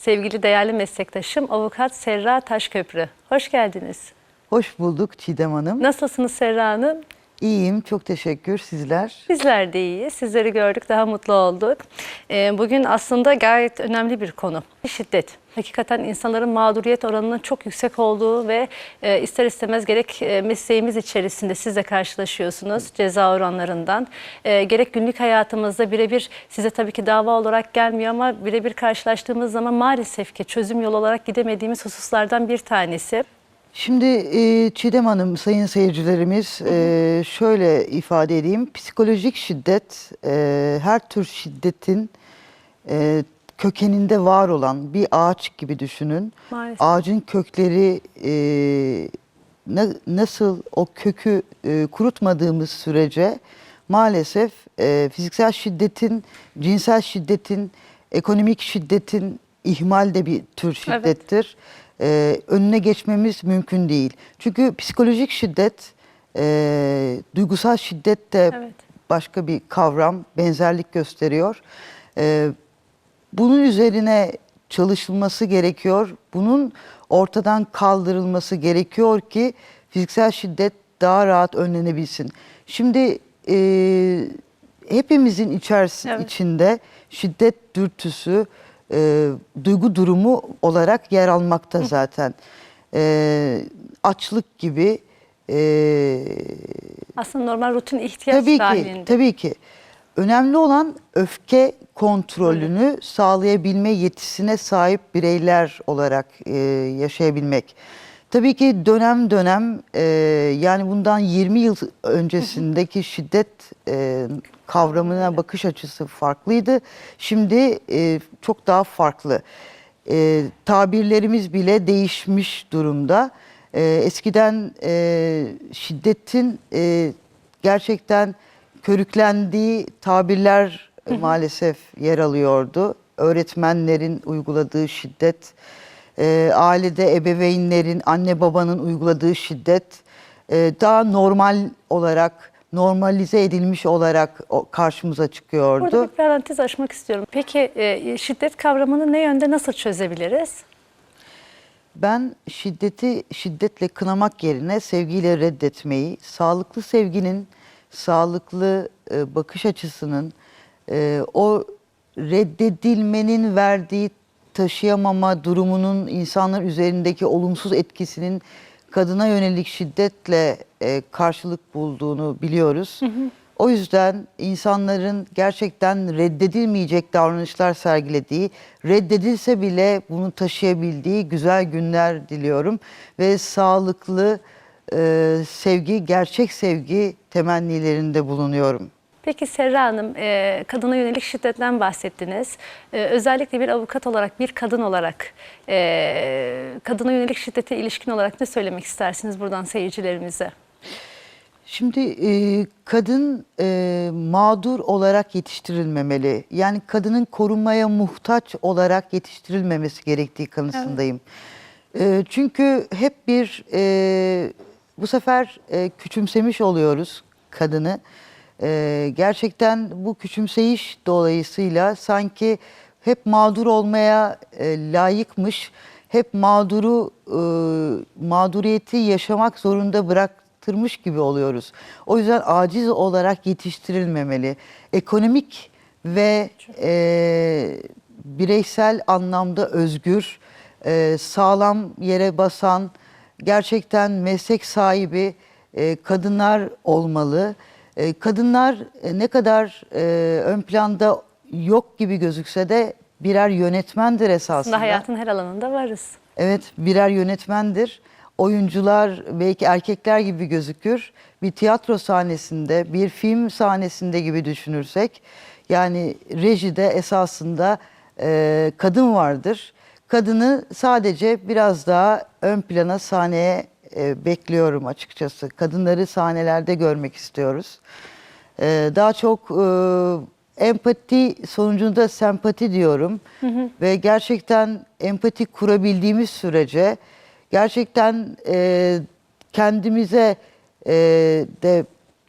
sevgili değerli meslektaşım avukat Serra Taşköprü. Hoş geldiniz. Hoş bulduk Çiğdem Hanım. Nasılsınız Serra Hanım? İyiyim, çok teşekkür. Sizler? Bizler de iyiyiz. Sizleri gördük, daha mutlu olduk. Ee, Bugün aslında gayet önemli bir konu. Şiddet. Hakikaten insanların mağduriyet oranının çok yüksek olduğu ve e, ister istemez gerek e, mesleğimiz içerisinde siz karşılaşıyorsunuz ceza oranlarından. E, gerek günlük hayatımızda birebir size tabii ki dava olarak gelmiyor ama birebir karşılaştığımız zaman maalesef ki çözüm yolu olarak gidemediğimiz hususlardan bir tanesi. Şimdi Çiğdem Hanım, sayın seyircilerimiz şöyle ifade edeyim. Psikolojik şiddet her tür şiddetin kökeninde var olan bir ağaç gibi düşünün. Maalesef. Ağacın kökleri e, na- nasıl o kökü e, kurutmadığımız sürece maalesef e, fiziksel şiddetin, cinsel şiddetin, ekonomik şiddetin ihmal de bir tür şiddettir. E, önüne geçmemiz mümkün değil. Çünkü psikolojik şiddet, e, duygusal şiddet de Evet. başka bir kavram, benzerlik gösteriyor. E, bunun üzerine çalışılması gerekiyor. Bunun ortadan kaldırılması gerekiyor ki fiziksel şiddet daha rahat önlenebilsin. Şimdi e, hepimizin içerisinde Evet. içinde şiddet dürtüsü, e, duygu durumu olarak yer almakta zaten. E, açlık gibi e, Aslında normal rutin ihtiyaç Tabii dahilinde. ki, tabii ki. Önemli olan öfke kontrolünü sağlayabilme yetisine sahip bireyler olarak e, yaşayabilmek. Tabii ki dönem dönem e, yani bundan 20 yıl öncesindeki şiddet e, kavramına bakış açısı farklıydı. Şimdi e, çok daha farklı. E, tabirlerimiz bile değişmiş durumda. E, eskiden e, şiddetin e, gerçekten körüklendiği tabirler maalesef yer alıyordu. Öğretmenlerin uyguladığı şiddet, e, ailede ebeveynlerin, anne babanın uyguladığı şiddet e, daha normal olarak, normalize edilmiş olarak karşımıza çıkıyordu. Burada bir parantez açmak istiyorum. Peki e, şiddet kavramını ne yönde nasıl çözebiliriz? Ben şiddeti şiddetle kınamak yerine sevgiyle reddetmeyi, sağlıklı sevginin, sağlıklı e, bakış açısının, e, o reddedilmenin verdiği taşıyamama durumunun insanlar üzerindeki olumsuz etkisinin kadına yönelik şiddetle e, karşılık bulduğunu biliyoruz. O yüzden insanların gerçekten reddedilmeyecek davranışlar sergilediği, reddedilse bile bunu taşıyabildiği güzel günler diliyorum. Ve sağlıklı e, sevgi, gerçek sevgi temennilerinde bulunuyorum. Peki Serra Hanım, e, kadına yönelik şiddetten bahsettiniz. E, özellikle bir avukat olarak, bir kadın olarak, e, kadına yönelik şiddete ilişkin olarak ne söylemek istersiniz buradan seyircilerimize? Şimdi e, kadın e, mağdur olarak yetiştirilmemeli. Yani kadının korunmaya muhtaç olarak yetiştirilmemesi gerektiği kanısındayım. E, çünkü hep bir e, bu sefer e, küçümsemiş oluyoruz kadını. E, gerçekten bu küçümseyiş dolayısıyla sanki hep mağdur olmaya e, layıkmış, hep mağduru e, mağduriyeti yaşamak zorunda bıraktırmış gibi oluyoruz. O yüzden aciz olarak yetiştirilmemeli. Ekonomik ve e, bireysel anlamda özgür, e, sağlam yere basan, gerçekten meslek sahibi e, kadınlar olmalı. E, kadınlar e, ne kadar e, ön planda yok gibi gözükse de birer yönetmendir esasında. Aslında hayatın her alanında varız. Evet birer yönetmendir. Oyuncular belki erkekler gibi gözükür. Bir tiyatro sahnesinde, bir film sahnesinde gibi düşünürsek yani rejide esasında e, kadın vardır. Kadını sadece biraz daha ön plana sahneye e, bekliyorum açıkçası. Kadınları sahnelerde görmek istiyoruz. E, daha çok e, empati sonucunda sempati diyorum. Ve gerçekten empati kurabildiğimiz sürece gerçekten e, kendimize e, de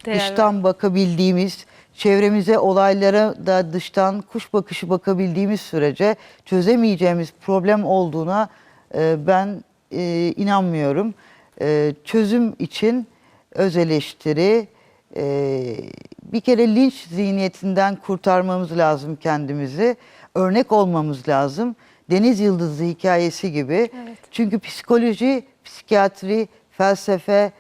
Değer dıştan bakabildiğimiz, çevremize olaylara da dıştan kuş bakışı bakabildiğimiz sürece çözemeyeceğimiz problem olduğuna e, ben e, inanmıyorum. E, çözüm için öz eleştiri, e, bir kere linç zihniyetinden kurtarmamız lazım kendimizi. Örnek olmamız lazım. Deniz Yıldızı hikayesi gibi. Evet. Çünkü psikoloji, psikiyatri, felsefe,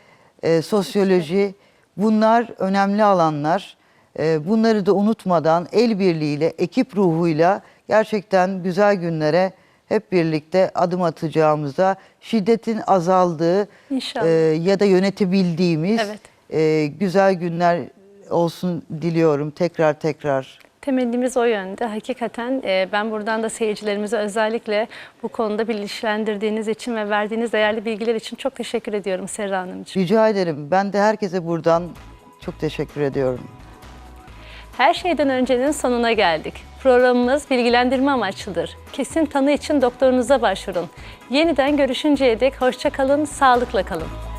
e, sosyoloji bunlar önemli alanlar. E, bunları da unutmadan el birliğiyle, ekip ruhuyla gerçekten güzel günlere hep birlikte adım atacağımıza, şiddetin azaldığı e, ya da yönetebildiğimiz Evet. e, güzel günler olsun diliyorum tekrar tekrar. Temennimiz o yönde. Hakikaten e, ben buradan da seyircilerimize özellikle bu konuda bilinçlendirdiğiniz için ve verdiğiniz değerli bilgiler için çok teşekkür ediyorum Serra Hanımcığım. Rica ederim. Ben de herkese buradan çok teşekkür ediyorum. Her şeyden öncenin sonuna geldik. Programımız bilgilendirme amaçlıdır. Kesin tanı için doktorunuza başvurun. Yeniden görüşünceye dek hoşça kalın, sağlıkla kalın.